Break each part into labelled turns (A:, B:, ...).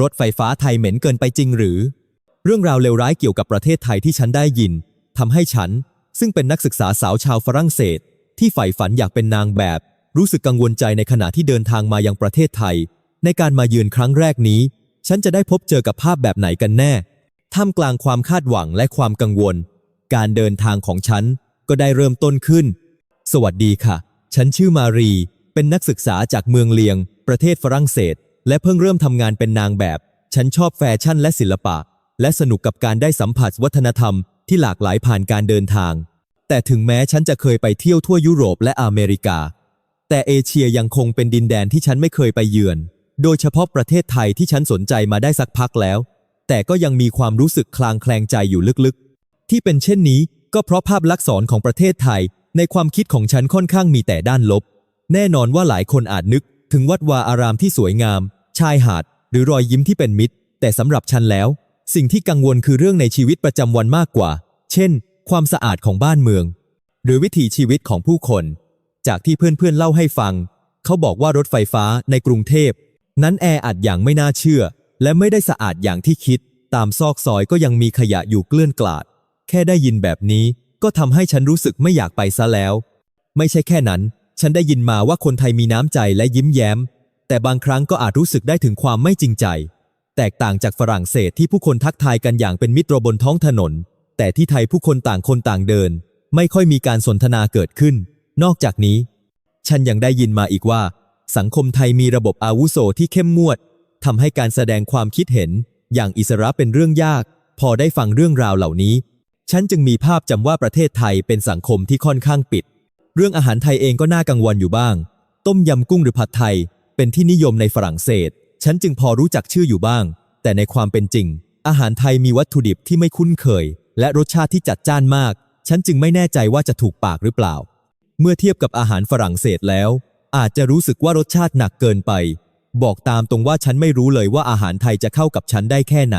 A: รถไฟฟ้าไทยเหม็นเกินไปจริงหรือ เรื่องราวเลวร้ายเกี่ยวกับประเทศไทยที่ฉันได้ยินทำให้ฉัน ซึ่งเป็นนักศึกษาสาวชาวฝรั่งเศส ที่ใฝ่ฝันอยากเป็นนางแบบ รู้สึกกังวลใจในขณะที่เดินทางมายังประเทศไทย ในการมาเยือนครั้งแรกนี้ ฉันจะได้พบเจอกับภาพแบบไหนกันแน่ท่ามกลางความคาดหวังและความกังวล การเดินทางของฉันก็ได้เริ่มต้นขึ้น สวัสดีค่ะ ฉันชื่อมารี เป็นนักศึกษาจากเมืองเลียง ประเทศฝรั่งเศส และเพิ่งเริ่มทำงานเป็นนางแบบ ฉันชอบแฟชั่นและศิลปะ และสนุกกับการได้สัมผัสวัฒนธรรมที่หลากหลายผ่านการเดินทาง แต่ถึงแม้ฉันจะเคยไปเที่ยวทั่วยุโรปและอเมริกา แต่เอเชียยังคงเป็นดินแดนที่ฉันไม่เคยไปเยือน โดยเฉพาะประเทศไทยที่ฉันสนใจมาได้สักพักแล้ว แต่ก็ยังมีความรู้สึกคลางแคลงใจอยู่ลึกๆ ที่เป็นเช่นนี้ก็เพราะภาพลักษณ์ของประเทศไทย ในความคิดของฉันค่อนข้างมีแต่ด้านลบ แน่นอนว่าหลายคนอาจนึกถึงวัดวาอารามที่สวยงาม ชายหาด หรือรอยยิ้มที่เป็นมิตร แต่สำหรับฉันแล้ว สิ่งที่กังวลคือเรื่องในชีวิตประจำวันมากกว่า เช่น ความสะอาดของบ้านเมือง หรือวิถีชีวิตของผู้คน จากที่เพื่อนๆเล่าให้ฟัง เขาบอกว่ารถไฟฟ้าในกรุงเทพ นั้นแออัดอย่างไม่น่าเชื่อ และไม่ได้สะอาดอย่างที่คิด ตามซอกซอยก็ยังมีขยะอยู่เกลื่อนกลาด แค่ได้ยินแบบนี้ก็ทำให้ฉันรู้สึกไม่อยากไปซะแล้ว ไม่ใช่แค่นั้น ฉันได้ยินมาว่าคนไทยมีน้ำใจและยิ้มแย้ม แต่บางครั้งก็อาจรู้สึกได้ถึงความไม่จริงใจ แตกต่างจากฝรั่งเศสที่ผู้คนทักทายกันอย่างเป็นมิตรบนท้องถนน แต่ที่ไทยผู้คนต่างคนต่างเดิน ไม่ค่อยมีการสนทนาเกิดขึ้น นอกจากนี้ ฉันยังได้ยินมาอีกว่า สังคมไทยมีระบบอาวุโสที่เข้มงวดทำให้การแสดงความคิดเห็น อย่างอิสระเป็นเรื่องยาก พอได้ฟังเรื่องราวเหล่านี้ ฉันจึงมีภาพจำว่าประเทศไทยเป็นสังคมที่ค่อนข้างปิด เรื่องอาหารไทยเองก็น่ากังวลอยู่บ้าง ต้มยำกุ้งหรือผัดไทย เป็นที่นิยมในฝรั่งเศส ฉันจึงพอรู้จักชื่ออยู่บ้าง แต่ในความเป็นจริง อาหารไทยมีวัตถุดิบที่ไม่คุ้นเคย และรสชาติที่จัดจ้านมาก ฉันจึงไม่แน่ใจว่าจะถูกปากหรือเปล่า เมื่อเทียบกับอาหารฝรั่งเศสแล้ว อาจจะรู้สึกว่ารสชาติหนักเกินไป บอกตามตรงว่าฉันไม่รู้เลยว่าอาหารไทยจะเข้ากับฉันได้แค่ไหน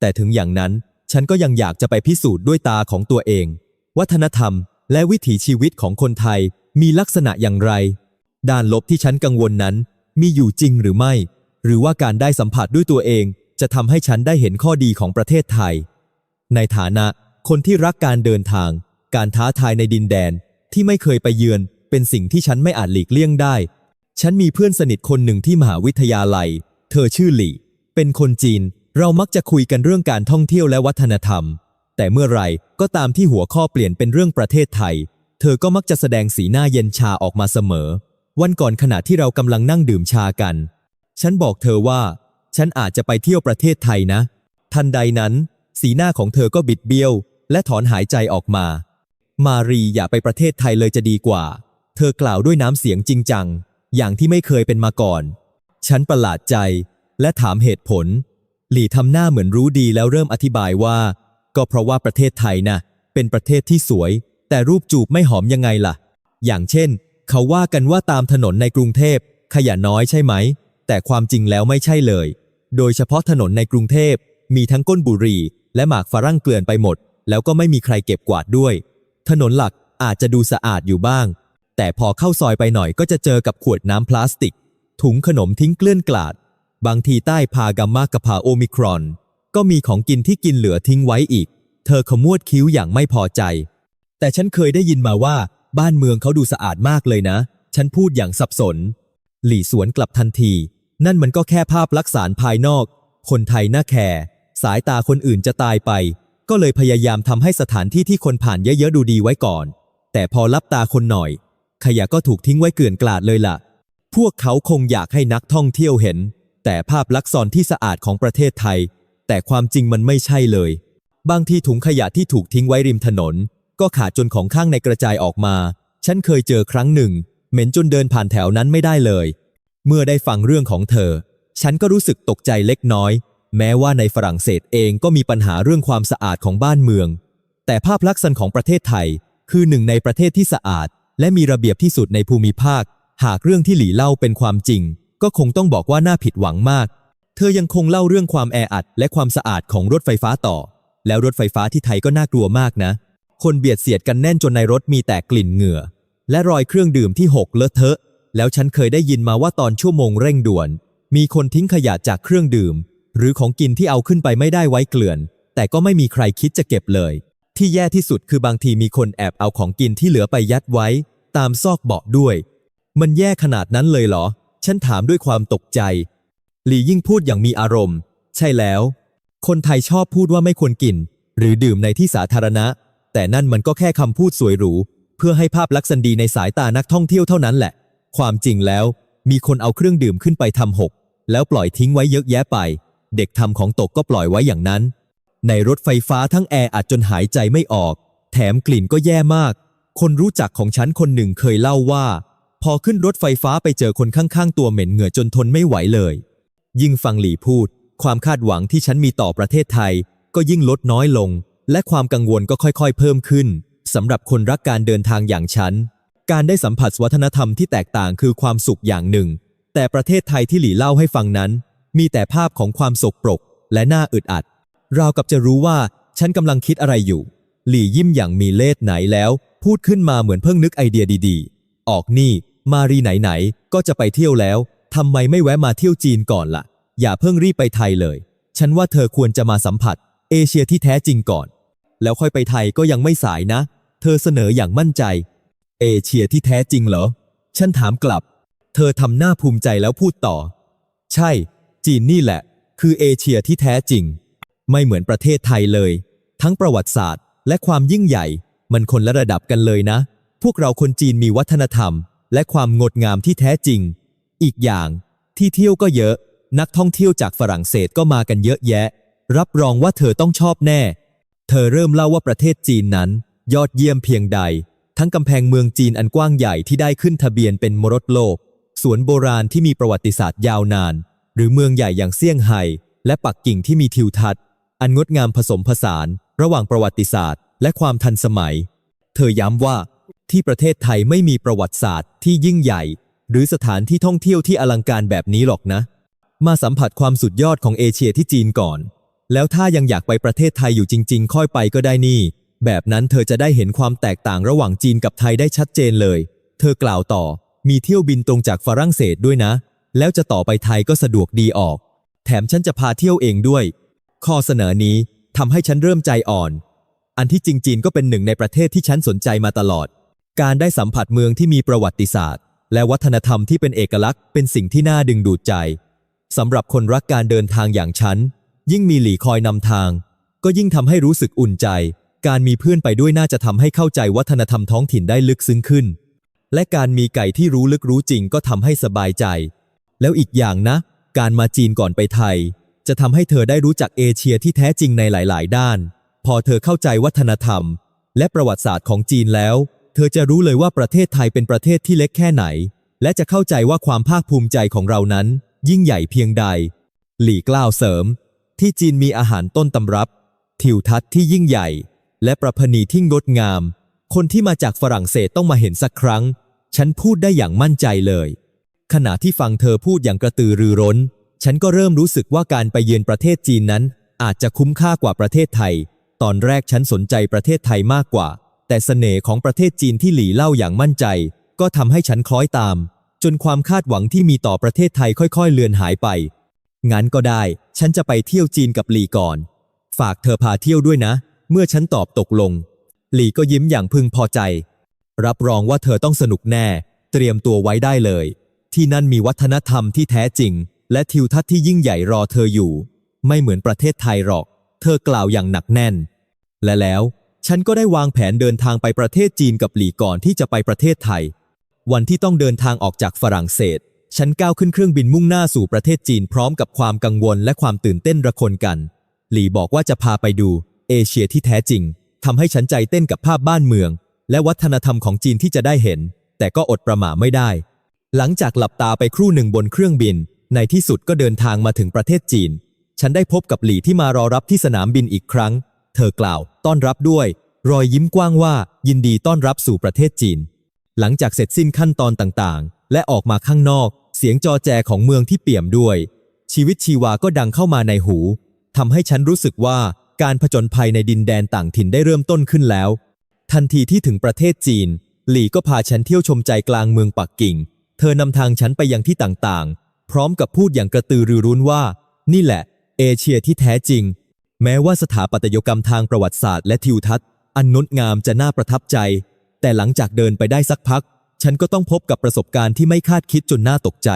A: แต่ถึงอย่างนั้นฉันก็ยังอยากจะไปพิสูจน์ด้วยตาของตัวเอง วัฒนธรรม และวิถีชีวิตของคนไทยมีลักษณะอย่างไร ด้านลบที่ฉันกังวลนั้น มีอยู่จริงหรือไม่ หรือว่าการได้สัมผัสด้วยตัวเอง จะทำให้ฉันได้เห็นข้อดีของประเทศไทย ในฐานะคนที่รักการเดินทาง การท้าทายในดินแดนที่ไม่เคยไปเยือน เป็นสิ่งที่ฉันไม่อาจหลีกเลี่ยงได้ ฉันมีเพื่อนสนิทคนหนึ่งที่มหาวิทยาลัย เธอชื่อหลี่ เป็นคนจีน เรามักจะคุยกันเรื่องการท่องเที่ยวและวัฒนธรรม แต่เมื่อไรก็ตามที่หัวข้อเปลี่ยนเป็นเรื่องประเทศไทย เธอก็มักจะแสดงสีหน้าเย็นชาออกมาเสมอ วันก่อนขณะที่เรากำลังนั่งดื่มชากัน ฉันบอกเธอว่า ฉันอาจจะไปเที่ยวประเทศไทยนะ ทันใดนั้น สีหน้าของเธอก็บิดเบี้ยว และถอนหายใจออกมา มารีอย่าไปประเทศไทยเลยจะดีกว่า เธอกล่าวด้วยน้ำเสียงจริงจัง อย่างที่ไม่เคยเป็นมาก่อน ฉันประหลาดใจ และถามเหตุผล หลี่ทำหน้าเหมือนรู้ดีแล้วเริ่มอธิบายว่า ก็เพราะว่าประเทศไทยนะเป็นประเทศที่สวย แต่รูปจูบไม่หอมยังไงล่ะ อย่างเช่น เขาว่ากันว่าตามถนนในกรุงเทพ ขยะน้อยใช่ไหม แต่ความจริงแล้วไม่ใช่เลย โดยเฉพาะถนนในกรุงเทพ มีทั้งก้นบุหรี่ และหมากฝรั่งเกลื่อนไปหมด แล้วก็ไม่มีใครเก็บกวาดด้วย ถนนหลักอาจจะดูสะอาดอยู่บ้าง แต่พอเข้าซอยไปหน่อยก็จะเจอกับขวดน้ำพลาสติก ถุงขนมทิ้งเกลื่อนกลาด บางทีใต้พากัมมากกับพาโอมิครอน ก็มีของกินที่กินเหลือทิ้งไว้อีก เธอขมวดคิ้วอย่างไม่พอใจ แต่ฉันเคยได้ยินมาว่า บ้านเมืองเขาดูสะอาดมากเลยนะ ฉันพูดอย่างสับสน หลี่สวนกลับทันที นั่นมันก็แค่ภาพลักษณ์ภายนอก คนไทยน้าแคร์สายตาคนอื่นจะตายไป ก็เลยพยายามทำให้สถานที่ที่คนผ่านเยอะๆดูดีไว้ก่อน แต่พอลับตาคนหน่อย ขยะก็ถูกทิ้งไว้เกลื่อนกลาดเลยล่ะ พวกเขาคงอยากให้นักท่องเที่ยวเห็น แต่ภาพลักษณ์ที่สะอาดของประเทศไทย แต่ความจริงมันไม่ใช่เลย บางทีถุงขยะที่ถูกทิ้งไว้ริมถนน ก็ขาดจนของข้างในกระจายออกมา ฉันเคยเจอครั้งหนึ่ง เหม็นจนเดินผ่านแถวนั้นไม่ได้เลย เมื่อได้ฟังเรื่องของเธอ ฉันก็รู้สึกตกใจเล็กน้อย แม้ว่าในฝรั่งเศสเองก็มีปัญหาเรื่องความสะอาดของบ้านเมือง แต่ภาพลักษณ์ของประเทศไทย คือหนึ่งในประเทศที่สะอาด และมีระเบียบที่สุดในภูมิภาค หากเรื่องที่หลี่เล่าเป็นความจริง ก็คงต้องบอกว่าน่าผิดหวังมาก เธอยังคงเล่าเรื่องความแออัดและความสะอาดของรถไฟฟ้าต่อ แล้วรถไฟฟ้าที่ไทยก็น่ากลัวมากนะ คนเบียดเสียดกันแน่นจนในรถมีแต่กลิ่นเหงื่อ และรอยเครื่องดื่มที่หกเลอะเทอะ แล้วฉันเคยได้ยินมาว่าตอนชั่วโมงเร่งด่วน มีคนทิ้งขยะจากเครื่องดื่ม หรือของกินที่เอาขึ้นไปไม่ได้ไว้เกลื่อน แต่ก็ไม่มีใครคิดจะเก็บเลย ที่แย่ที่สุดคือบางทีมีคนแอบเอาของกินที่เหลือไปยัดไว้ ตามซอกเบาะด้วย มันแย่ขนาดนั้นเลยเหรอ ฉันถามด้วยความตกใจหลี่ยิ่งพูดอย่างมีอารมณ์ ใช่แล้ว คนไทยชอบพูดว่าไม่ควรกิน หรือดื่มในที่สาธารณะ แต่นั่นมันก็แค่คำพูดสวยหรู เพื่อให้ภาพลักษณ์ดีในสายตานักท่องเที่ยวเท่านั้นแหละ ความจริงแล้ว มีคนเอาเครื่องดื่มขึ้นไปทำหก แล้วปล่อยทิ้งไว้เยอะแยะไป เด็กทำของตกก็ปล่อยไว้อย่างนั้น ในรถไฟฟ้าทั้งแอร์อัดจนหายใจไม่ออก แถมกลิ่นก็แย่มาก คนรู้จักของฉันคนหนึ่งเคยเล่าว่า พอขึ้นรถไฟฟ้าไปเจอคนข้างๆ ตัวเหม็นเหงื่อจนทนไม่ไหวเลย ยิ่งฟังหลีพูด ความคาดหวังที่ฉันมีต่อประเทศไทย ก็ยิ่งลดน้อยลง และความกังวลก็ค่อยๆ เพิ่มขึ้นสำหรับคนรักการเดินทางอย่างฉัน การได้สัมผัสวัฒนธรรมที่แตกต่างคือความสุขอย่างหนึ่ง แต่ประเทศไทยที่หลีเล่าให้ฟังนั้น มีแต่ภาพของความสกปรก และน่าอึดอัด ราวกับจะรู้ว่าฉันกำลังคิดอะไรอยู่ หลี่ยิ้มอย่างมีเล่ห์ไหนแล้ว พูดขึ้นมาเหมือนเพิ่งนึกไอเดียดีๆ ออกนี่ มารีไหนๆก็จะไปเที่ยวแล้วทำไมไม่แวะมาเที่ยวจีนก่อนล่ะ อย่าเพิ่งรีบไปไทยเลย ฉันว่าเธอควรจะมาสัมผัส เอเชียที่แท้จริงก่อน แล้วค่อยไปไทยก็ยังไม่สายนะ เธอเสนออย่างมั่นใจ เอเชียที่แท้จริงเหรอ ฉันถามกลับ เธอทำหน้าภูมิใจแล้วพูดต่อ ใช่ จีนนี่แหละ คือเอเชียที่แท้จริง ไม่เหมือนประเทศไทยเลย ทั้งประวัติศาสตร์ และความยิ่งใหญ่ มันคนละระดับกันเลยนะ พวกเราคนจีนมีวัฒนธรรม และความงดงามที่แท้จริง อีกอย่าง ที่เที่ยวก็เยอะ นักท่องเที่ยวจากฝรั่งเศสก็มากันเยอะแยะ รับรองว่าเธอต้องชอบแน่ เธอเริ่มเล่าว่าประเทศจีนนั้น ยอดเยี่ยมเพียงใด ทั้งกำแพงเมืองจีนอันกว้างใหญ่ที่ได้ขึ้นทะเบียนเป็นมรดกโลก สวนโบราณที่มีประวัติศาสตร์ยาวนาน หรือเมืองใหญ่อย่างเซี่ยงไฮ้และปักกิ่งที่มีทิวทัศน์ อันงดงามผสมผสาน ระหว่างประวัติศาสตร์ และความทันสมัย เธอย้ำว่า ที่ประเทศไทยไม่มีประวัติศาสตร์ที่ยิ่งใหญ่ หรือสถานที่ท่องเที่ยวที่อลังการแบบนี้หรอกนะ มาสัมผัสความสุดยอดของเอเชียที่จีนก่อน แล้วถ้ายังอยากไปประเทศไทยอยู่จริง ๆ ค่อยไปก็ได้นี่ แบบนั้นเธอจะได้เห็นความแตกต่างระหว่างจีนกับไทยได้ชัดเจนเลย เธอกล่าวต่อ มีเที่ยวบินตรงจากฝรั่งเศสด้วยนะ แล้วจะต่อไปไทยก็สะดวกดีออก แถมฉันจะพาเที่ยวเองด้วย ข้อเสนอนี้ทำให้ฉันเริ่มใจอ่อน อันที่จริงจีนก็เป็นหนึ่งในประเทศที่ฉันสนใจมาตลอด การได้สัมผัสเมืองที่มีประวัติศาสตร์ และวัฒนธรรมที่เป็นเอกลักษณ์เป็นสิ่งที่น่าดึงดูดใจสำหรับคนรักการเดินทางอย่างฉัน ยิ่งมีหลีคอยนำทาง ก็ยิ่งทำให้รู้สึกอุ่นใจ การมีเพื่อนไปด้วยน่าจะทำให้เข้าใจวัฒนธรรมท้องถิ่นได้ลึกซึ้งขึ้น และการมีไก่ที่รู้ลึกรู้จริงก็ทำให้สบายใจ แล้วอีกอย่างนะ การมาจีนก่อนไปไทย จะทำให้เธอได้รู้จักเอเชียที่แท้จริงในหลาย ๆ ด้าน พอเธอเข้าใจวัฒนธรรม และประวัติศาสตร์ของจีนแล้ว เธอจะรู้เลยว่าประเทศไทยเป็นประเทศที่เล็กแค่ไหน และจะเข้าใจว่าความภาคภูมิใจของเรานั้น ยิ่งใหญ่เพียงใด หลี่กล่าวเสริม ที่จีนมีอาหารต้นตำรับ ทิวทัศน์ที่ยิ่งใหญ่ และประเพณีที่งดงาม คนที่มาจากฝรั่งเศสต้องมาเห็นสักครั้ง ฉันพูดได้อย่างมั่นใจเลย ขณะที่ฟังเธอพูดอย่างกระตือรือร้น ฉันก็เริ่มรู้สึกว่าการไปเยือนประเทศจีนนั้น อาจจะคุ้มค่ากว่าประเทศไทย ตอนแรกฉันสนใจประเทศไทยมากกว่า แต่เสน่ห์ของประเทศจีนที่หลี่เล่าอย่างมั่นใจ ก็ทำให้ฉันคล้อยตาม จนความคาดหวังที่มีต่อประเทศไทยค่อย ๆ เลือนหายไป งั้นก็ได้ ฉันจะไปเที่ยวจีนกับหลี่ก่อน ฝากเธอพาเที่ยวด้วยนะ เมื่อฉันตอบตกลง หลี่ก็ยิ้มอย่างพึงพอใจ รับรองว่าเธอต้องสนุกแน่ เตรียมตัวไว้ได้เลย ที่นั่นมีวัฒนธรรมที่แท้จริง และทิวทัศน์ที่ยิ่งใหญ่รอเธออยู่ ไม่เหมือนประเทศไทยหรอก เธอกล่าวอย่างหนักแน่น และแล้ว ฉันก็ได้วางแผนเดินทางไปประเทศจีนกับหลี่ก่อนที่จะไปประเทศไทย วันที่ต้องเดินทางออกจากฝรั่งเศส ฉันก้าวขึ้นเครื่องบินมุ่งหน้าสู่ประเทศจีนพร้อมกับความกังวลและความตื่นเต้นระคนกัน หลี่บอกว่าจะพาไปดู เอเชียที่แท้จริงทำให้ฉันใจเต้นกับภาพบ้านเมือง และวัฒนธรรมของจีนที่จะได้เห็น แต่ก็อดประหม่าไม่ได้ หลังจากหลับตาไปครู่หนึ่งบนเครื่องบิน ในที่สุดก็เดินทางมาถึงประเทศจีน ฉันได้พบกับหลี่ที่มารอรับที่สนามบินอีกครั้ง เธอกล่าว ต้อนรับด้วย รอยยิ้มกว้างว่า ยินดีต้อนรับสู่ประเทศจีน หลังจากเสร็จสิ้นขั้นตอนต่างๆ และออกมาข้างนอก เสียงจอแจของเมืองที่เปี่ยมด้วย ชีวิตชีวาก็ดังเข้ามาในหูทำให้ฉันรู้สึกว่าการผจญภัยในดินแดนต่างถิ่นได้เริ่มต้นขึ้นแล้ว ทันทีที่ถึงประเทศจีน หลี่ก็พาฉันเที่ยวชมใจกลางเมืองปักกิ่ง เธอนำทางฉันไปยังที่ต่างๆ พร้อมกับพูดอย่างกระตือรือร้นว่า นี่แหละ เอเชียที่แท้จริง แม้ว่าสถาปัตยกรรมทางประวัติศาสตร์และทิวทัศน์ อันงดงามจะน่าประทับใจ แต่หลังจากเดินไปได้สักพัก ฉันก็ต้องพบกับประสบการณ์ที่ไม่คาดคิดจนน่าตกใจ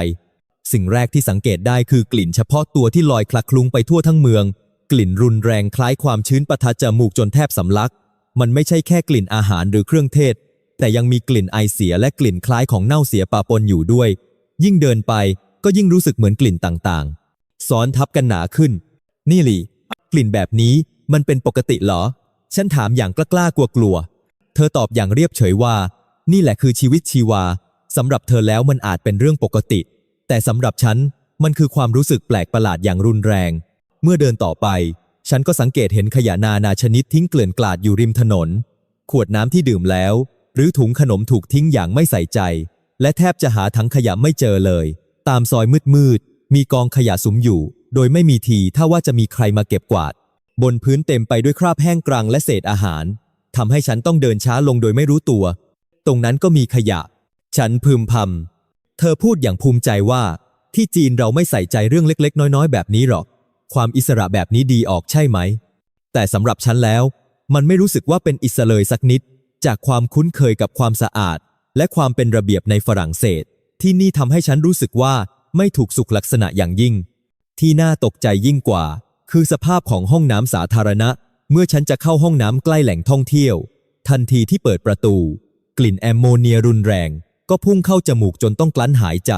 A: สิ่งแรกที่สังเกตได้คือกลิ่นเฉพาะตัวที่ลอยคลักคลุ้งไปทั่วทั้งเมือง กลิ่นรุนแรงคล้ายความชื้นปะทะจมูกจนแทบสำลัก มันไม่ใช่แค่กลิ่นอาหารหรือเครื่องเทศ แต่ยังมีกลิ่นไอเสียและกลิ่นคล้ายของเน่าเสียปะปนอยู่ด้วย ยิ่งเดินไปก็ยิ่งรู้สึกเหมือนกลิ่นต่างๆ ซ้อนทับกันหนาขึ้น นี่หลีกลิ่นแบบนี้มันเป็นปกติเหรอ ฉันถามอย่างกล้าๆกลัว เธอตอบอย่างเรียบเฉยว่า นี่แหละคือชีวิตชีวาสำหรับเธอแล้วมันอาจเป็นเรื่องปกติ แต่สำหรับฉันมันคือความรู้สึกแปลกประหลาดอย่างรุนแรง เมื่อเดินต่อไป ฉันก็สังเกตเห็นขยะนานาชนิดทิ้งเกลื่อนกลาดอยู่ริมถนน ขวดน้ำที่ดื่มแล้ว หรือถุงขนมถูกทิ้งอย่างไม่ใส่ใจ และแทบจะหาถังขยะไม่เจอเลย ตามซอยมืดๆมีกองขยะสุมอยู่ โดยไม่มีทีถ้าว่าจะมีใครมาเก็บกวาด บนพื้นเต็มไปด้วยคราบแห้งกรังและเศษอาหารทำให้ฉันต้องเดินช้าลงโดยไม่รู้ตัว ตรงนั้นก็มีขยะ ฉันพึมพำ เธอพูดอย่างภูมิใจว่า ที่จีนเราไม่ใส่ใจเรื่องเล็ก ๆ น้อย ๆ แบบนี้หรอก ความอิสระแบบนี้ดีออกใช่ไหม แต่สำหรับฉันแล้ว มันไม่รู้สึกว่าเป็นอิสระเลยสักนิด จากความคุ้นเคยกับความสะอาด และความเป็นระเบียบในฝรั่งเศส ที่นี่ทำให้ฉันรู้สึกว่าไม่ถูกสุขลักษณะอย่างยิ่ง ที่น่าตกใจยิ่งกว่า คือสภาพของห้องน้ำสาธารณะ เมื่อฉันจะเข้าห้องน้ำใกล้แหล่งท่องเที่ยว ทันทีที่เปิดประตู กลิ่นแอมโมเนียรุนแรง ก็พุ่งเข้าจมูกจนต้องกลั้นหายใจ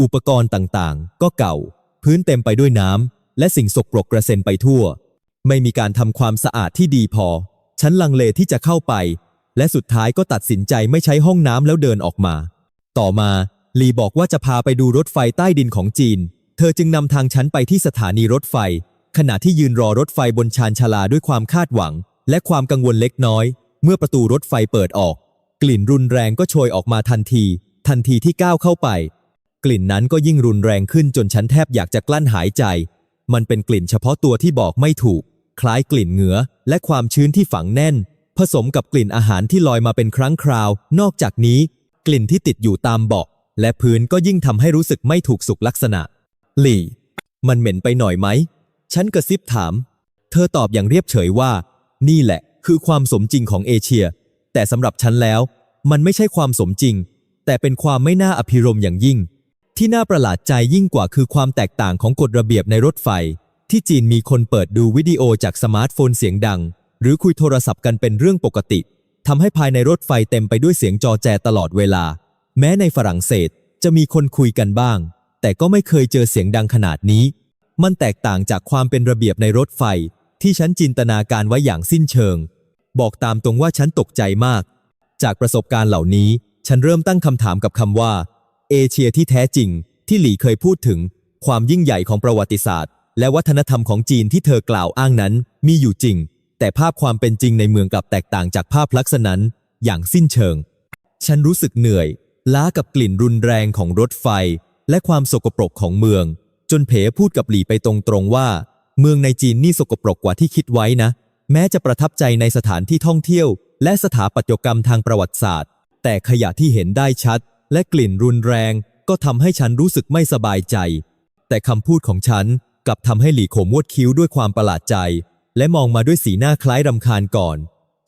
A: อุปกรณ์ต่างๆ ก็เก่า พื้นเต็มไปด้วยน้ำและสิ่งสกปรกกระเซ็นไปทั่ว ไม่มีการทำความสะอาดที่ดีพอ ฉันลังเลที่จะเข้าไป และสุดท้ายก็ตัดสินใจไม่ใช้ห้องน้ำแล้วเดินออกมา ต่อมาลีบอกว่าจะพาไปดูรถไฟใต้ดินของจีน เธอจึงนำทางฉันไปที่สถานีรถไฟ ขณะที่ยืนรอรถไฟบนชานชาลาด้วยความคาดหวัง และความกังวลเล็กน้อย เมื่อประตูรถไฟเปิดออก กลิ่นรุนแรงก็โชยออกมาทันที ทันทีที่ก้าวเข้าไป กลิ่นนั้นก็ยิ่งรุนแรงขึ้นจนฉันแทบอยากจะกลั้นหายใจ มันเป็นกลิ่นเฉพาะตัวที่บอกไม่ถูก คล้ายกลิ่นเหงือ และความชื้นที่ฝังแน่น ผสมกับกลิ่นอาหารที่ลอยมาเป็นครั้งคราว นอกจากนี้ กลิ่นที่ติดอยู่ตามเบาะและพื้นก็ยิ่งทำให้รู้สึกไม่ถูกสุขลักษณะ หลี่ มันเหม็นไปหน่อยไหม ฉันกระซิบถาม เธอตอบอย่างเรียบเฉยว่า นี่แหละ คือความสมจริงของเอเชีย แต่สำหรับฉันแล้ว มันไม่ใช่ความสมจริง แต่เป็นความไม่น่าอภิรมย์อย่างยิ่ง ที่น่าประหลาดใจยิ่งกว่าคือความแตกต่างของกฎระเบียบในรถไฟ ที่จีนมีคนเปิดดูวิดีโอจากสมาร์ทโฟนเสียงดัง หรือคุยโทรศัพท์กันเป็นเรื่องปกติทำให้ภายในรถไฟเต็มไปด้วยเสียงจอแจตลอดเวลา แม้ในฝรั่งเศสจะมีคนคุยกันบ้าง แต่ก็ไม่เคยเจอเสียงดังขนาดนี้ มันแตกต่างจากความเป็นระเบียบในรถไฟ ที่ฉันจินตนาการไว้อย่างสิ้นเชิง บอกตามตรงว่าฉันตกใจมาก จากประสบการณ์เหล่านี้ ฉันเริ่มตั้งคำถามกับคำว่า เอเชียที่แท้จริง ที่หลี่เคยพูดถึง ความยิ่งใหญ่ของประวัติศาสตร์ และวัฒนธรรมของจีนที่เธอกล่าวอ้างนั้น มีอยู่จริง แต่ภาพความเป็นจริงในเมืองกลับแตกต่างจากภาพลักษณะนั้น อย่างสิ้นเชิง ฉันรู้สึกเหนื่อย ล้ากับกลิ่นรุนแรงของรถไฟ และความสกปรกของเมือง จนเผพูดกับหลี่ไปตรงๆว่า เมืองในจีนนี่สกปรกกว่าที่คิดไว้นะ แม้จะประทับใจในสถานที่ท่องเที่ยว และสถาปัตยกรรมทางประวัติศาสตร์ แต่ขยะที่เห็นได้ชัด และกลิ่นรุนแรง ก็ทำให้ฉันรู้สึกไม่สบายใจ แต่คำพูดของฉันกลับทำให้หลี่โขมวดคิ้วด้วยความประหลาดใจ และมองมาด้วยสีหน้าคล้ายรำคาญก่อน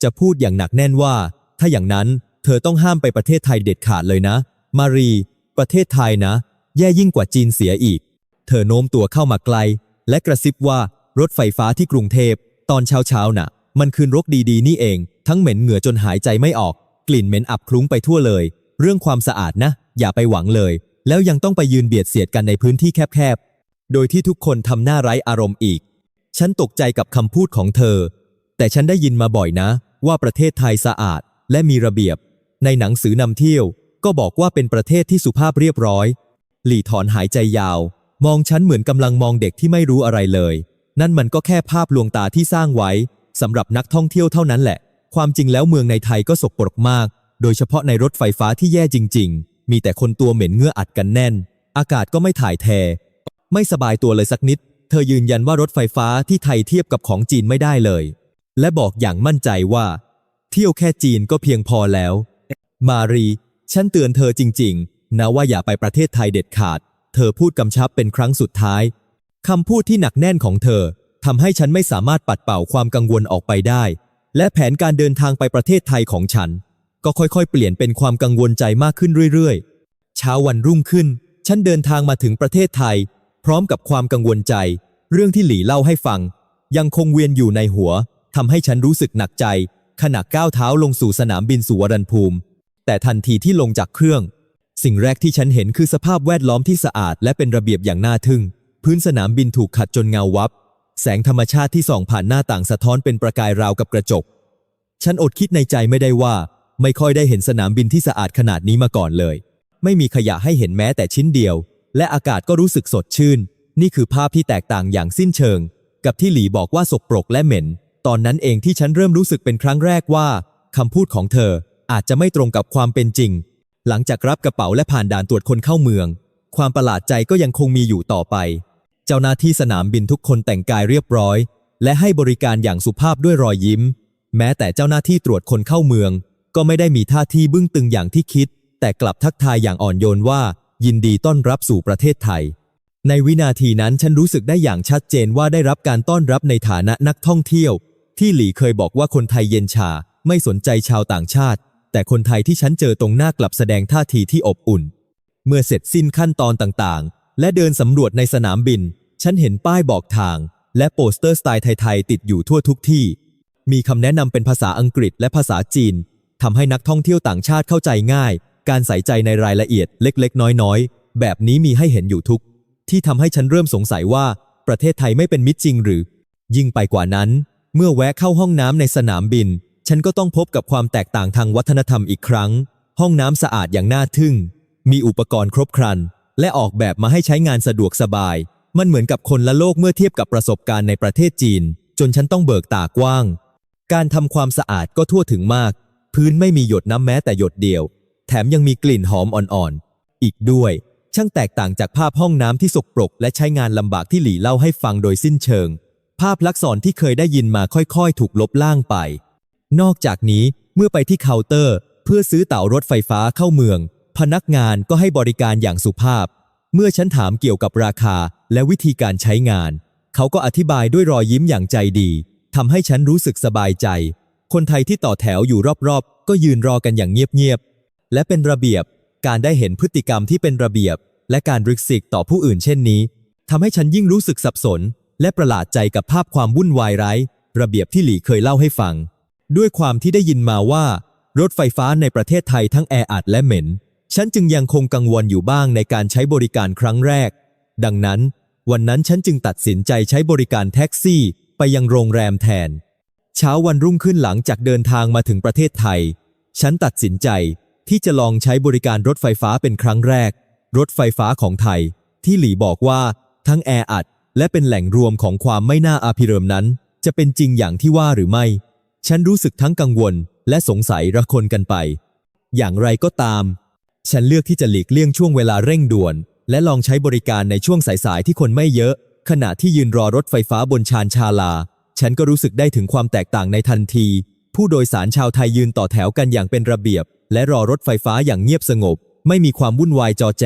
A: จะพูดอย่างหนักแน่นว่า ถ้าอย่างนั้นเธอต้องห้ามไปประเทศไทยเด็ดขาดเลยนะ มารี ประเทศไทยนะ แย่ยิ่งกว่าจีนเสียอีก เธอโน้มตัวเข้ามาไกล และกระซิบว่ารถไฟฟ้าที่กรุงเทพ ตอนเช้าเช้าๆน่ะ มันคืนรกดีๆ นี่เอง ทั้งเหม็นเหงื่อจนหายใจไม่ออก กลิ่นเหม็นอับคลุ้งไปทั่วเลย เรื่องความสะอาดนะ อย่าไปหวังเลย แล้วยังต้องไปยืนเบียดเสียดกันในพื้นที่แคบๆ โดยที่ทุกคนทำหน้าไร้อารมณ์อีก ฉันตกใจกับคำพูดของเธอ แต่ฉันได้ยินมาบ่อยนะ ว่าประเทศไทยสะอาดและมีระเบียบ ในหนังสือนำเที่ยว ก็บอกว่าเป็นประเทศที่สุภาพเรียบร้อย หลี่ถอนหายใจยาว มองฉันเหมือนกำลังมองเด็กที่ไม่รู้อะไรเลย นั่นมันก็แค่ภาพลวงตาที่สร้างไว้สำหรับนักท่องเที่ยวเท่านั้นแหละ ความจริงแล้วเมืองในไทยก็สกปรกมาก โดยเฉพาะในรถไฟฟ้าที่แย่จริง ๆ มีแต่คนตัวเหม็นเงื่ออัดกันแน่น อากาศก็ไม่ถ่ายแทไม่สบายตัวเลยสักนิด เธอยืนยันว่ารถไฟฟ้าที่ไทยเทียบกับของจีนไม่ได้เลย และบอกอย่างมั่นใจว่า เที่ยวแค่จีนก็เพียงพอแล้ว มารี ฉันเตือนเธอจริง ๆ นะว่าอย่าไปประเทศไทยเด็ดขาด เธอพูดกำชับเป็นครั้งสุดท้าย คำพูดที่หนักแน่นของเธอทำให้ฉันไม่สามารถปัดเป่าความกังวลออกไปได้ และแผนการเดินทางไปประเทศไทยของฉัน ก็ค่อยๆ เปลี่ยนเป็นความกังวลใจมากขึ้นเรื่อยๆ เช้าวันรุ่งขึ้น ฉันเดินทางมาถึงประเทศไทย พร้อมกับความกังวลใจ เรื่องที่หลี่เล่าให้ฟัง ยังคงเวียนอยู่ในหัวทำให้ฉันรู้สึกหนักใจ ขณะก้าวเท้าลงสู่สนามบินสุวรรณภูมิ แต่ทันทีที่ลงจากเครื่อง สิ่งแรกที่ฉันเห็นคือสภาพแวดล้อมที่สะอาดและเป็นระเบียบอย่างน่าทึ่ง พื้นสนามบินถูกขัดจนเงาวับ แสงธรรมชาติที่ส่องผ่านหน้าต่างสะท้อนเป็นประกายราวกับกระจก ฉันอดคิดในใจไม่ได้ว่า ไม่ค่อยได้เห็นสนามบินที่สะอาดขนาดนี้มาก่อนเลย ไม่มีขยะให้เห็นแม้แต่ชิ้นเดียว และอากาศก็รู้สึกสดชื่น นี่คือภาพที่แตกต่างอย่างสิ้นเชิง กับที่หลีบอกว่าสกปรกและเหม็น ตอนนั้นเองที่ฉันเริ่มรู้สึกเป็นครั้งแรกว่าคำพูดของเธออาจจะไม่ตรงกับความเป็นจริง หลังจากรับกระเป๋าและผ่านด่านตรวจคนเข้าเมือง ความประหลาดใจก็ยังคงมีอยู่ต่อไป เจ้าหน้าที่สนามบินทุกคนแต่งกายเรียบร้อย และให้บริการอย่างสุภาพด้วยรอยยิ้ม แม้แต่เจ้าหน้าที่ตรวจคนเข้าเมือง ก็ไม่ได้มีท่าทีบึ้งตึงอย่างที่คิด แต่กลับทักทายอย่างอ่อนโยนว่า ยินดีต้อนรับสู่ประเทศไทย ในวินาทีนั้นฉันรู้สึกได้อย่างชัดเจนว่าได้รับการต้อนรับในฐานะนักท่องเที่ยว ที่หลีเคยบอกว่าคนไทยเย็นชา ไม่สนใจชาวต่างชาติ แต่คนไทยที่ฉันเจอตรงหน้ากลับแสดงท่าทีที่อบอุ่น เมื่อเสร็จสิ้นขั้นตอนต่างๆ และเดินสำรวจในสนามบิน ฉันเห็นป้ายบอกทาง และโปสเตอร์สไตล์ไทย ๆ ติดอยู่ทั่วทุกที่ มีคำแนะนำเป็นภาษาอังกฤษและภาษาจีนทำให้นักท่องเที่ยวต่างชาติเข้าใจง่าย การใส่ใจในรายละเอียดเล็ก ๆ น้อย ๆ แบบนี้มีให้เห็นอยู่ทุก ที่ทำให้ฉันเริ่มสงสัยว่าประเทศไทยไม่เป็นมิตรจริงหรือ ยิ่งไปกว่านั้น เมื่อแวะเข้าห้องน้ำในสนามบิน ฉันก็ต้องพบกับความแตกต่างทางวัฒนธรรมอีกครั้ง ห้องน้ำสะอาดอย่างน่าทึ่ง มีอุปกรณ์ครบครัน และออกแบบมาให้ใช้งานสะดวกสบาย มันเหมือนกับคนละโลกเมื่อเทียบกับประสบการณ์ในประเทศจีน จนฉันต้องเบิกตากว้าง การทำความสะอาดก็ทั่วถึงมาก พื้นไม่มีหยดน้ำแม้แต่หยดเดียว แถมยังมีกลิ่นหอมอ่อนๆ อีกด้วย ช่างแตกต่างจากภาพห้องน้ำที่สกปรก และใช้งานลำบากที่หลี่เล่าให้ฟังโดยสิ้นเชิง ภาพลักษณ์ที่เคยได้ยินมาค่อยๆ ถูกลบล้างไป นอกจากนี้เมื่อไปที่เคาน์เตอร์ เพื่อซื้อเต่ารถไฟฟ้าเข้าเมือง พนักงานก็ให้บริการอย่างสุภาพ เมื่อฉันถามเกี่ยวกับราคาและวิธีการใช้งาน เขาก็อธิบายด้วยรอยยิ้มอย่างใจดีทำให้ฉันรู้สึกสบายใจ คนไทยที่ต่อแถวอยู่รอบๆ ก็ยืนรอกันอย่างเงียบๆ และเป็นระเบียบ การได้เห็นพฤติกรรมที่เป็นระเบียบ และการรึกสิกต่อผู้อื่นเช่นนี้ทำให้ฉันยิ่งรู้สึกสับสน และประหลาดใจกับภาพความวุ่นวายไร้ ระเบียบที่หลีเคยเล่าให้ฟัง ด้วยความที่ได้ยินมาว่า รถไฟฟ้าในประเทศไทยทั้งแออัดและเหม็น ฉันจึงยังคงกังวลอยู่บ้างในการใช้บริการครั้งแรก ดังนั้น วันนั้นฉันจึงตัดสินใจใช้บริการแท็กซี่ ไปยังโรงแรมแทน เช้าวันรุ่งขึ้นหลังจากเดินทางมาถึงประเทศไทย ฉันตัดสินใจที่จะลองใช้บริการรถไฟฟ้าเป็นครั้งแรก รถไฟฟ้าของไทย ที่หลีบอกว่า ทั้งแออัด และเป็นแหล่งรวมของความไม่น่าอาภิเริมนั้น จะเป็นจริงอย่างที่ว่าหรือไม่ ฉันรู้สึกทั้งกังวลและสงสัยระคนกันไป อย่างไรก็ตาม ฉันเลือกที่จะหลีกเลี่ยงช่วงเวลาเร่งด่วน และลองใช้บริการในช่วงสายๆที่คนไม่เยอะ ขณะที่ยืนรอรถไฟฟ้าบนชานชาลา ฉันก็รู้สึกได้ถึงความแตกต่างในทันที ผู้โดยสารชาวไทยยืนต่อแถวกันอย่างเป็นระเบียบ และรอรถไฟฟ้าอย่างเงียบสงบ ไม่มีความวุ่นวายจอแจ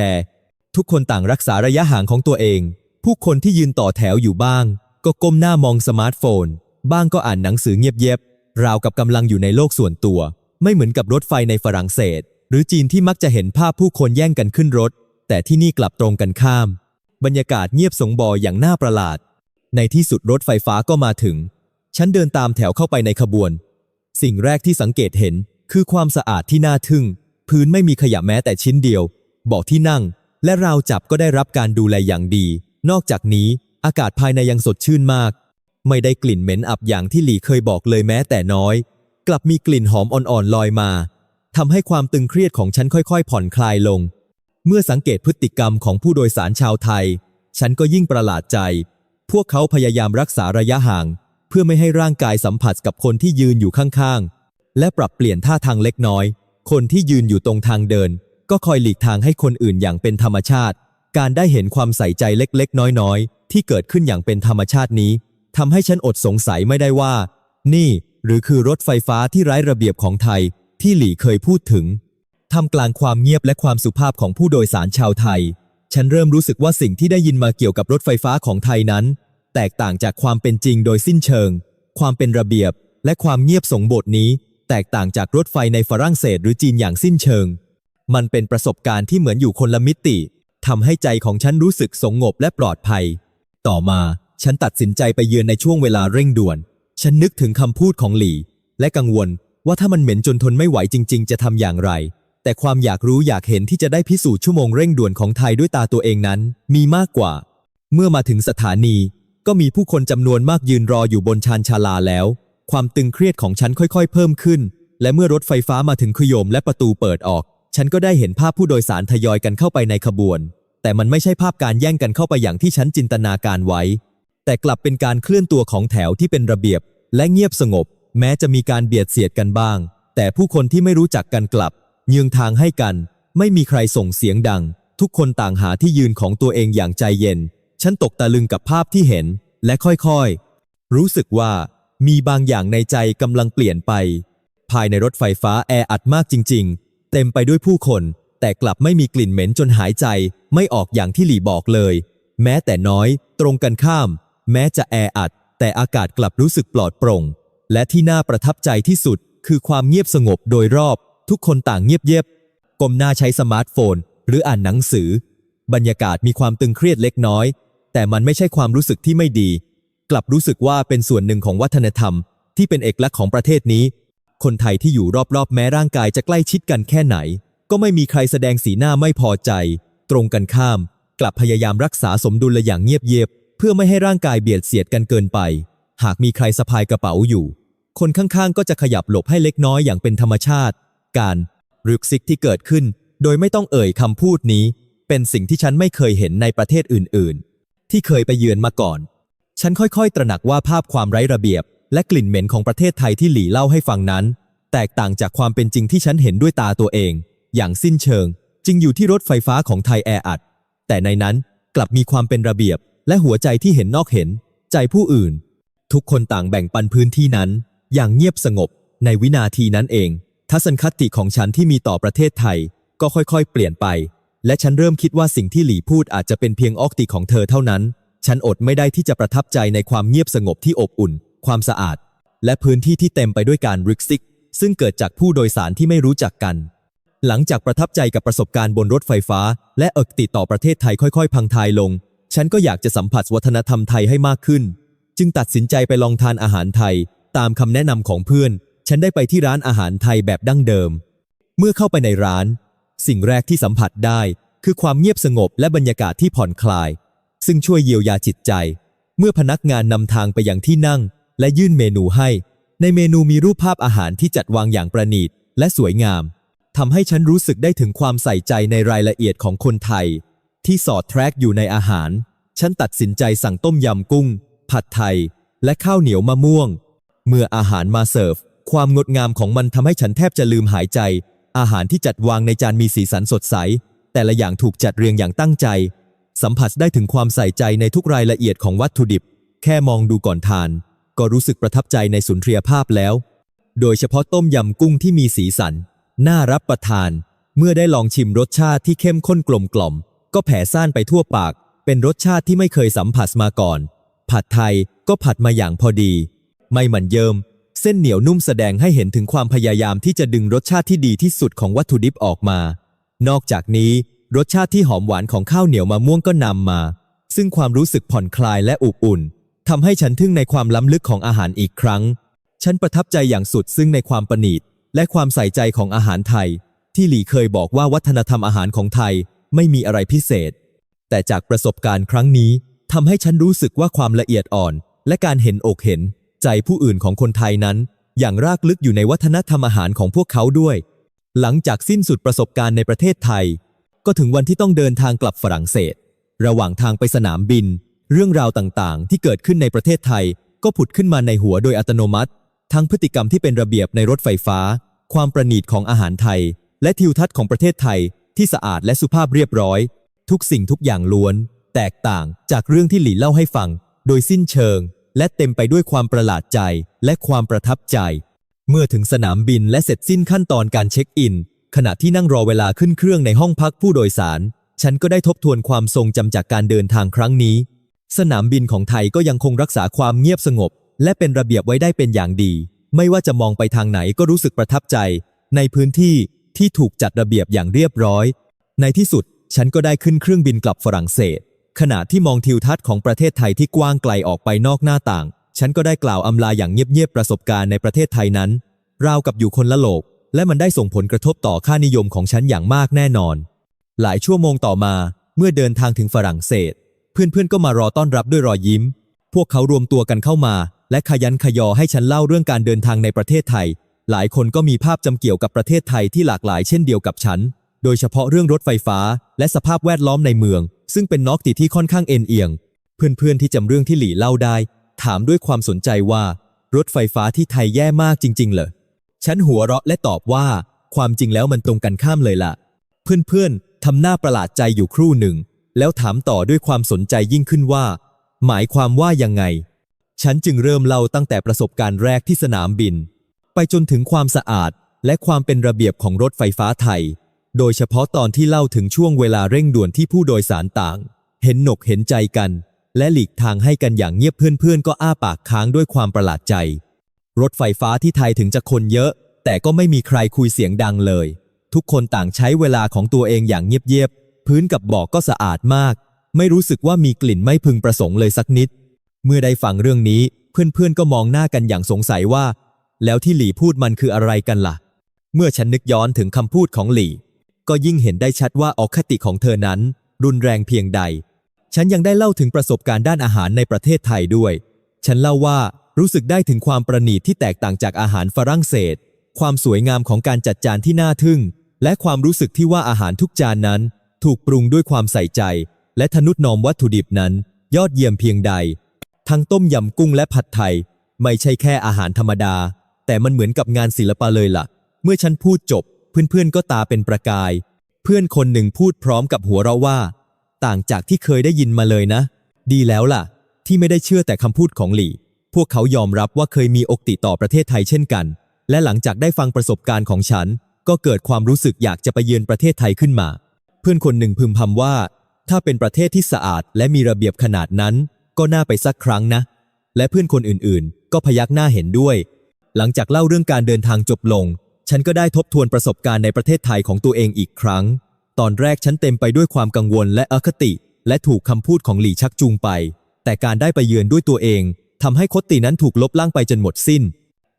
A: ทุกคนต่างรักษาระยะห่างของตัวเอง ผู้คนที่ยืนต่อแถวอยู่บ้าง ก็ก้มหน้ามองสมาร์ทโฟน บ้างก็อ่านหนังสือเงียบๆราวกับกำลังอยู่ในโลกส่วนตัว ไม่เหมือนกับรถไฟในฝรั่งเศส หรือจีนที่มักจะเห็นภาพผู้คนแย่งกันขึ้นรถ แต่ที่นี่กลับตรงกันข้าม บรรยากาศเงียบสงบออย่างน่าประหลาด ในที่สุดรถไฟฟ้าก็มาถึง ฉันเดินตามแถวเข้าไปในขบวน สิ่งแรกที่สังเกตเห็นคือความสะอาดที่น่าทึ่ง พื้นไม่มีขยะแม้แต่ชิ้นเดียว เบาะที่นั่ง และราวจับก็ได้รับการดูแลอย่างดี นอกจากนี้ อากาศภายในยังสดชื่นมาก ไม่ได้กลิ่นเหม็นอับอย่างที่หลีเคยบอกเลยแม้แต่น้อย กลับมีกลิ่นหอมอ่อนๆลอยมา ทำให้ความตึงเครียดของฉันค่อยๆ ผ่อนคลายลง เมื่อสังเกตพฤติกรรมของผู้โดยสารชาวไทย ฉันก็ยิ่งประหลาดใจ พวกเขาพยายามรักษาระยะห่าง เพื่อไม่ให้ร่างกายสัมผัสกับคนที่ยืนอยู่ข้างๆ และปรับเปลี่ยนท่าทางเล็กน้อย คนที่ยืนอยู่ตรงทางเดิน ก็คอยหลีกทางให้คนอื่นอย่างเป็นธรรมชาติ การได้เห็นความใส่ใจเล็กๆ น้อยๆ ที่เกิดขึ้นอย่างเป็นธรรมชาตินี้ทำให้ฉันอดสงสัยไม่ได้ว่า นี่ หรือคือรถไฟฟ้าที่ไร้ระเบียบของไทย ที่หลี่เคยพูดถึงท่ามกลางความเงียบและความสุภาพของผู้โดยสารชาวไทย ฉันเริ่มรู้สึกว่าสิ่งที่ได้ยินมาเกี่ยวกับรถไฟฟ้าของไทยนั้น แตกต่างจากความเป็นจริงโดยสิ้นเชิง ความเป็นระเบียบ และความเงียบสงบทนี้ แตกต่างจากรถไฟในฝรั่งเศสหรือจีนอย่างสิ้นเชิง มันเป็นประสบการณ์ที่เหมือนอยู่คนละมิติทำให้ใจของฉันรู้สึกสงบและปลอดภัย ต่อมาฉันตัดสินใจไปเยือนในช่วงเวลาเร่งด่วน ฉันนึกถึงคำพูดของหลี่ และกังวล ว่าถ้ามันเหม็นจนทนไม่ไหวจริง ๆ จะทำอย่างไร แต่ความอยากรู้อยากเห็นที่จะได้พิสูจน์ชั่วโมงเร่งด่วนของไทยด้วยตาตัวเองนั้น มีมากกว่า เมื่อมาถึงสถานี ก็มีผู้คนจำนวนมากยืนรออยู่บนชานชาลาแล้ว ความตึงเครียดของฉันค่อยๆ เพิ่มขึ้น และเมื่อรถไฟฟ้ามาถึงขโยมและประตูเปิดออก ฉันก็ได้เห็นภาพผู้โดยสารทยอยกันเข้าไปในขบวน แต่มันไม่ใช่ภาพการแย่งกันเข้าไปอย่างที่ฉันจินตนาการไว้ แต่กลับเป็นการเคลื่อนตัวของแถวที่เป็นระเบียบ และเงียบสงบ แม้จะมีการเบียดเสียดกันบ้าง แต่ผู้คนที่ไม่รู้จักกันกลับ ยืงทางให้กัน ไม่มีใครส่งเสียงดัง ทุกคนต่างหาที่ยืนของตัวเองอย่างใจเย็น ฉันตกตะลึงกับภาพที่เห็น และค่อยๆ รู้สึกว่า มีบางอย่างในใจกำลังเปลี่ยนไป ภายในรถไฟฟ้าแออัดมากจริง ๆ เต็มไปด้วยผู้คน แต่กลับไม่มีกลิ่นเหม็นจนหายใจ ไม่ออกอย่างที่หลี่บอกเลย แม้แต่น้อย ตรงกันข้าม แม้จะแออัด แต่อากาศกลับรู้สึกปลอดโปร่ง และที่น่าประทับใจที่สุด คือความเงียบสงบโดยรอบ ทุกคนต่างเงียบเย็บกลมหน้าใช้สมาร์ทโฟน หรืออ่านหนังสือ บรรยากาศมีความตึงเครียดเล็กน้อย แต่มันไม่ใช่ความรู้สึกที่ไม่ดี กลับรู้สึกว่าเป็นส่วนหนึ่งของวัฒนธรรม ที่เป็นเอกลักษณ์ของประเทศนี้ คนไทยที่อยู่รอบๆ แม้ร่างกายจะใกล้ชิดกันแค่ไหน ก็ไม่มีใครแสดงสีหน้าไม่พอใจ ตรงกันข้าม กลับพยายามรักษาสมดุลและอย่างเงียบเย็บเพื่อไม่ให้ร่างกายเบียดเสียดกันเกินไป หากมีใครสะพายกระเป๋าอยู่ คนข้างๆ ก็จะขยับหลบให้เล็กน้อยอย่างเป็นธรรมชาติ การรึกซิกที่เกิดขึ้น โดยไม่ต้องเอ่ยคำพูดนี้ เป็นสิ่งที่ฉันไม่เคยเห็นในประเทศอื่นๆ ที่เคยไปเยือนมาก่อน ฉันค่อยๆ ตระหนักว่าภาพความไร้ระเบียบ และกลิ่นเหม็นของประเทศไทยที่หลี่เล่าให้ฟังนั้น แตกต่างจากความเป็นจริงที่ฉันเห็นด้วยตาตัวเอง อย่างสิ้นเชิงจริงอยู่ที่รถไฟฟ้าของไทยแออัดแต่ในนั้นกลับมีความเป็นระเบียบ และหัวใจที่เห็นนอกเห็น ใจผู้อื่น ทุกคนต่างแบ่งปันพื้นที่นั้น อย่างเงียบสงบในวินาทีนั้นเอง ทัศนคติของฉันที่มีต่อประเทศไทย ก็ค่อยๆ เปลี่ยนไป และฉันเริ่มคิดว่าสิ่งที่หลี่พูดอาจจะเป็นเพียงออกติของเธอเท่านั้น ฉันอดไม่ได้ที่จะประทับใจในความเงียบสงบที่อบอุ่น ความสะอาด และพื้นที่ที่เต็มไปด้วยการรึกซิก ซึ่งเกิดจากผู้โดยสารที่ไม่รู้จักกัน หลังจากประทับใจกับประสบการณ์บนรถไฟฟ้า และเอกติดต่อประเทศไทยค่อย ๆ พังทายลง ฉันก็อยากจะสัมผัสวัฒนธรรมไทยให้มากขึ้น จึงตัดสินใจไปลองทานอาหารไทย ตามคำแนะนำของเพื่อน ฉันได้ไปที่ร้านอาหารไทยแบบดั้งเดิม เมื่อเข้าไปในร้าน สิ่งแรกที่สัมผัสได้ คือความเงียบสงบและบรรยากาศที่ผ่อนคลาย ซึ่งช่วยเยียวยาจิตใจ เมื่อพนักงานนำทางไปยังที่นั่ง และยื่นเมนูให้ ในเมนูมีรูปภาพอาหารที่จัดวางอย่างประณีตและสวยงามทำให้ฉันรู้สึกได้ถึงความใส่ใจในรายละเอียดของคนไทย ที่สอดแทรกอยู่ในอาหาร ฉันตัดสินใจสั่งต้มยำกุ้ง ผัดไทย และข้าวเหนียวมะม่วง เมื่ออาหารมาเสิร์ฟ ความงดงามของมันทำให้ฉันแทบจะลืมหายใจ อาหารที่จัดวางในจานมีสีสันสดใส แต่ละอย่างถูกจัดเรียงอย่างตั้งใจ สัมผัสได้ถึงความใส่ใจในทุกรายละเอียดของวัตถุดิบ แค่มองดูก่อนทาน ก็รู้สึกประทับใจในสุนทรียภาพแล้ว โดยเฉพาะต้มยำกุ้งที่มีสีสัน น่ารับประทาน เมื่อได้ลองชิมรสชาติที่เข้มข้นกลมกล่อม ก็แผ่ซ่านไปทั่วปาก เป็นรสชาติที่ไม่เคยสัมผัสมาก่อน ผัดไทยก็ผัดมาอย่างพอดี ไม่หมันเยิมเส้นเหนียวนุ่มแสดงให้เห็นถึงความพยายามที่จะดึงรสชาติที่ดีที่สุดของวัตถุดิบออกมา นอกจากนี้ รสชาติที่หอมหวานของข้าวเหนียวมะม่วงก็นำมา ซึ่งความรู้สึกผ่อนคลายและอบอุ่นทำให้ฉันทึ่งในความล้ำลึกของอาหารอีกครั้ง ฉันประทับใจอย่างสุดซึ่งในความประณีตและความใส่ใจของอาหารไทย ที่หลี่เคยบอกว่าวัฒนธรรมอาหารของไทยไม่มีอะไรพิเศษ แต่จากประสบการณ์ครั้งนี้ ทำให้ฉันรู้สึกว่าความละเอียดอ่อน และการเห็นอกเห็น ใจผู้อื่นของคนไทยนั้น อย่างรากลึกอยู่ในวัฒนธรรมอาหารของพวกเขาด้วย หลังจากสิ้นสุดประสบการณ์ในประเทศไทย ก็ถึงวันที่ต้องเดินทางกลับฝรั่งเศส ระหว่างทางไปสนามบิน เรื่องราวต่างๆ ที่เกิดขึ้นในประเทศไทย ก็ผุดขึ้นมาในหัวโดยอัตโนมัติ ทั้งพฤติกรรมที่เป็นระเบียบในรถไฟฟ้า ความประณีตของอาหารไทย และทิวทัศน์ของประเทศไทยที่สะอาดและสุภาพเรียบร้อย ทุกสิ่งทุกอย่างล้วน แตกต่างจากเรื่องที่หลี่เล่าให้ฟัง โดยสิ้นเชิง และเต็มไปด้วยความประหลาดใจและความประทับใจ เมื่อถึงสนามบินและเสร็จสิ้นขั้นตอนการเช็คอิน ขณะที่นั่งรอเวลาขึ้นเครื่องในห้องพักผู้โดยสาร ฉันก็ได้ทบทวนความทรงจำจากการเดินทางครั้งนี้ สนามบินของไทยก็ยังคงรักษาความเงียบสงบ และเป็นระเบียบไว้ได้เป็นอย่างดี ไม่ว่าจะมองไปทางไหนก็รู้สึกประทับใจ ในพื้นที่ที่ถูกจัดระเบียบอย่างเรียบร้อย ในที่สุดฉันก็ได้ขึ้นเครื่องบินกลับฝรั่งเศส ขณะที่มองทิวทัศน์ของประเทศไทยที่กว้างไกลออกไปนอกหน้าต่าง ฉันก็ได้กล่าวอำลาอย่างเงียบๆประสบการณ์ในประเทศไทยนั้น ราวกับอยู่คนละโลก และมันได้ส่งผลกระทบต่อค่านิยมของฉันอย่างมากแน่นอน หลายชั่วโมงต่อมาเมื่อเดินทางถึงฝรั่งเศส เพื่อนๆก็มารอต้อนรับด้วยรอยยิ้ม พวกเขารวมตัวกันเข้ามา และขยันขยอให้ฉันเล่าเรื่องการเดินทางในประเทศไทย หลายคนก็มีภาพจำเกี่ยวกับประเทศไทยที่หลากหลายเช่นเดียวกับฉัน โดยเฉพาะเรื่องรถไฟฟ้า และสภาพแวดล้อมในเมือง ซึ่งเป็นนอกติที่ค่อนข้างเอ็นเอียง เพื่อนๆที่จำเรื่องที่หลี่เล่าได้ ถามด้วยความสนใจว่า รถไฟฟ้าที่ไทยแย่มากจริง ๆ เหรอฉันหัวเราะและตอบว่า ความจริงแล้วมันตรงกันข้ามเลยล่ะ เพื่อนๆทำหน้าประหลาดใจอยู่ครู่หนึ่ง แล้วถามต่อด้วยความสนใจยิ่งขึ้นว่า หมายความว่ายังไง ฉันจึงเริ่มเล่าตั้งแต่ประสบการณ์แรกที่สนามบิน ไปจนถึงความสะอาดและความเป็นระเบียบของรถไฟฟ้าไทย โดยเฉพาะตอนที่เล่าถึงช่วงเวลาเร่งด่วนที่ผู้โดยสารต่าง เห็นหนกเห็นใจกัน และหลีกทางให้กันอย่างเงียบเพื่อนๆ ก็อ้าปากค้างด้วยความประหลาดใจ รถไฟฟ้าที่ไทยถึงจะคนเยอะ แต่ก็ไม่มีใครคุยเสียงดังเลย ทุกคนต่างใช้เวลาของตัวเองอย่างเงียบๆพื้นกับเบอกก็สะอาดมาก ไม่รู้สึกว่ามีกลิ่นไม่พึงประสงค์เลยสักนิด เมื่อได้ฟังเรื่องนี้เพื่อนๆก็มองหน้ากันอย่างสงสัยว่า แล้วที่หลี่พูดมันคืออะไรกันล่ะ เมื่อฉันนึกย้อนถึงคำพูดของหลี่ ก็ยิ่งเห็นได้ชัดว่าอคติของเธอนั้น รุนแรงเพียงใด ฉันยังได้เล่าถึงประสบการณ์ด้านอาหารในประเทศไทยด้วย ฉันเล่าว่ารู้สึกได้ถึงความประณีตที่แตกต่างจากอาหารฝรั่งเศส ความสวยงามของการจัดจานที่น่าทึ่ง และความรู้สึกที่ว่าอาหารทุกจานนั้น ถูกปรุงด้วยความใส่ใจ และทนุถนอมวัตถุดิบนั้น ยอดเยี่ยมเพียงใด ทั้งต้มยำกุ้งและผัดไทย ไม่ใช่แค่อาหารธรรมดา แต่มันเหมือนกับงานศิลปะเลยล่ะ เมื่อฉันพูดจบ เพื่อนๆก็ตาเป็นประกาย เพื่อนคนหนึ่งพูดพร้อมกับหัวเราะว่า ต่างจากที่เคยได้ยินมาเลยนะ ดีแล้วล่ะ ที่ไม่ได้เชื่อแต่คำพูดของหลี่ พวกเขายอมรับว่าเคยมีอกติต่อประเทศไทยเช่นกัน และหลังจากได้ฟังประสบการณ์ของฉัน ก็เกิดความรู้สึกอยากจะไปเยือนประเทศไทยขึ้นมา เพื่อนคนหนึ่งพึมพำว่า ถ้าเป็นประเทศที่สะอาดและมีระเบียบขนาดนั้น ก็น่าไปสักครั้งนะ และเพื่อนคนอื่นๆ ก็พยักหน้าเห็นด้วย หลังจากเล่าเรื่องการเดินทางจบลง ฉันก็ได้ทบทวนประสบการณ์ในประเทศไทยของตัวเองอีกครั้ง ตอนแรกฉันเต็มไปด้วยความกังวลและอคติ และถูกคำพูดของหลี่ชักจูงไป แต่การได้ไปเยือนด้วยตัวเองทำให้คตินั้นถูกลบล้างไปจนหมดสิ้น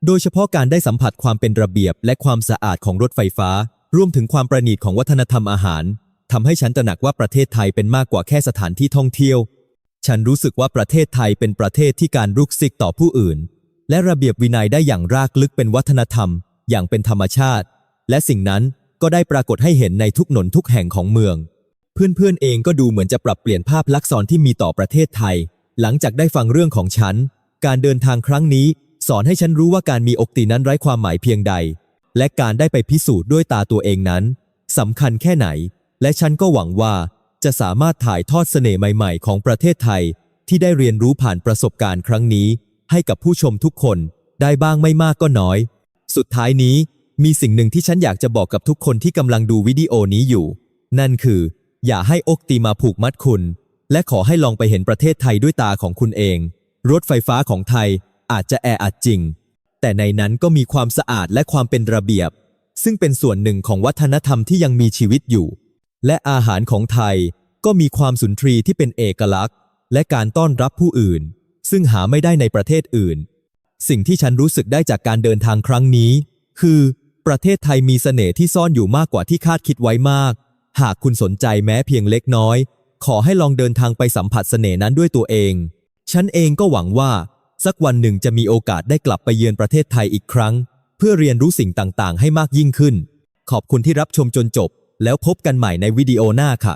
A: โดยเฉพาะการได้สัมผัสความเป็นระเบียบและความสะอาดของรถไฟฟ้า รวมถึงความประณีตของวัฒนธรรมอาหารทำให้ฉันตระหนักว่าประเทศไทยเป็นมากกว่าแค่สถานที่ท่องเที่ยว ฉันรู้สึกว่าประเทศไทยเป็นประเทศที่การรุกซิกต่อผู้อื่น และระเบียบวินัยได้อย่างรากลึกเป็นวัฒนธรรม อย่างเป็นธรรมชาติ และสิ่งนั้นก็ได้ปรากฏให้เห็นในทุกหนนทุกแห่งของเมือง เพื่อนๆเองก็ดูเหมือนจะปรับเปลี่ยนภาพลักษณ์ที่มีต่อประเทศไทย หลังจากได้ฟังเรื่องของฉัน การเดินทางครั้งนี้ สอนให้ฉันรู้ว่าการมีอกตินั้นไร้ความหมายเพียงใด และการได้ไปพิสูจน์ด้วยตาตัวเองนั้นสำคัญแค่ไหน และฉันก็หวังว่าจะสามารถถ่ายทอดเสน่ห์ใหม่ ๆ ของประเทศไทย ที่ได้เรียนรู้ผ่านประสบการณ์ครั้งนี้ ให้กับผู้ชมทุกคนได้บ้างไม่มากก็น้อย สุดท้ายนี้มีสิ่งหนึ่งที่ฉันอยากจะบอกกับทุกคนที่กำลังดูวิดีโอนี้อยู่ นั่นคือ อย่าให้อกตีมาผูกมัดคุณ และขอให้ลองไปเห็นประเทศไทยด้วยตาของคุณเอง รถไฟฟ้าของไทยอาจจะแออัดจริง แต่ในนั้นก็มีความสะอาดและความเป็นระเบียบ ซึ่งเป็นส่วนหนึ่งของวัฒนธรรมที่ยังมีชีวิตอยู่ และอาหารของไทยก็มีความสุนทรีที่เป็นเอกลักษณ์ และการต้อนรับผู้อื่น ซึ่งหาไม่ได้ในประเทศอื่น สิ่งที่ฉันรู้สึกได้จากการเดินทางครั้งนี้ คือ ประเทศไทยมีเสน่ห์ที่ซ่อนอยู่มากกว่าที่คาดคิดไว้มาก หากคุณสนใจแม้เพียงเล็กน้อย ขอให้ลองเดินทางไปสัมผัสเสน่ห์นั้นด้วยตัวเอง ฉันเองก็หวังว่า สักวันหนึ่งจะมีโอกาสได้กลับไปเยือนประเทศไทยอีกครั้ง เพื่อเรียนรู้สิ่งต่างๆ ให้มากยิ่งขึ้น ขอบคุณที่รับชมจนจบ แล้วพบกันใหม่ในวิดีโอหน้าค่ะ